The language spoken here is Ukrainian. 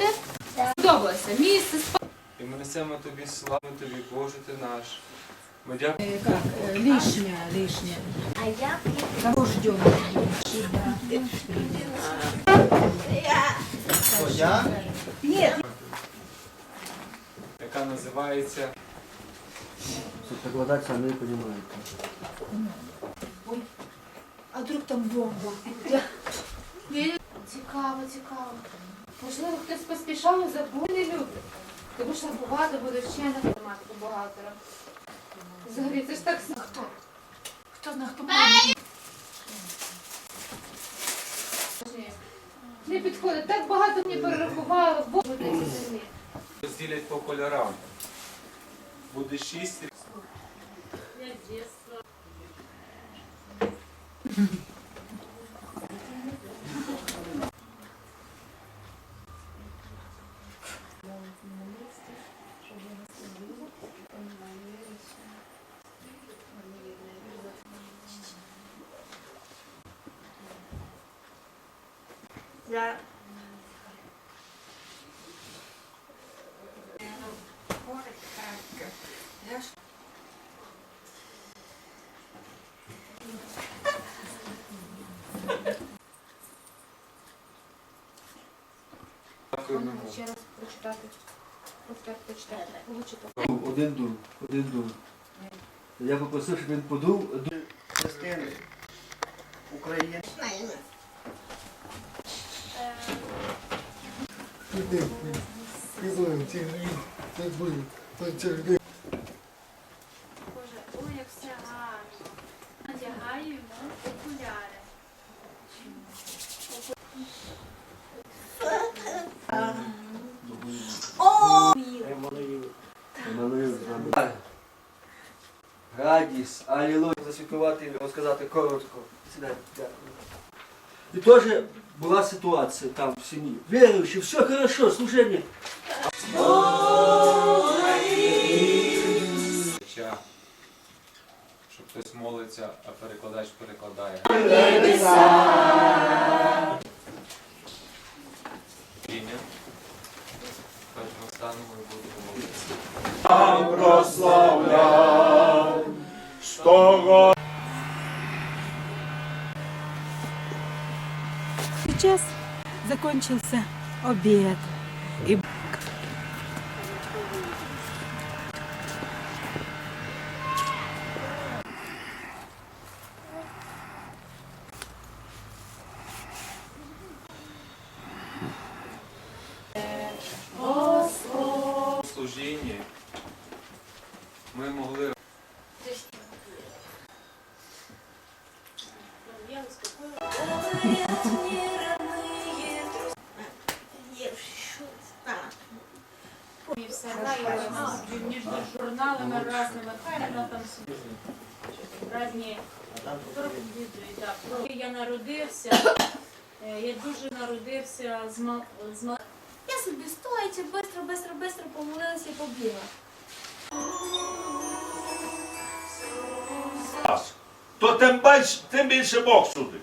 спати? Сподобалося. Місце спати. І ми несемо тобі славу тобі, Боже ти наш. Ми дякуємо. Как э, лишнее, лишнее. А я Кого ждем? яка називається Перекладати самі розумієте. А вдруг там бомба? Цікаво, цікаво. Можливо, хтось поспішав і забули люди. Тому що багато буде вчених математику бухгалтера. Взагалі, це ж так с- хто? Хто знає, хто. Не підходить. Так багато мені перерахували, бо буде землі. розділять по кольорам. Буде шість. За Дякуємо. Ще раз прочитати. Прочитати. Один дух, один дух. Я попросив, щоб він подув. ду- частини України. Боже, ой, як все гарно. Окуляри. Еммануїл з вами. Радість, алілуя. Засвяткувати і розказати коротко. Сідай, дякую. І теж була ситуація там в сім'ї. Віруючи, все хорошо, служення. Ча. Що хтось молиться, а перекладач перекладає. Ім'я. Першого станемо і будемо молитися. Сейчас закончился обед. И служінні ми могли і все далі, між журналами різними, хай вона там разні Коли Я народився, е, я дуже народився з мал... Я собі стоячи, бистро, бистро, бистро помолилася і побігла. То тим більше Бог судить.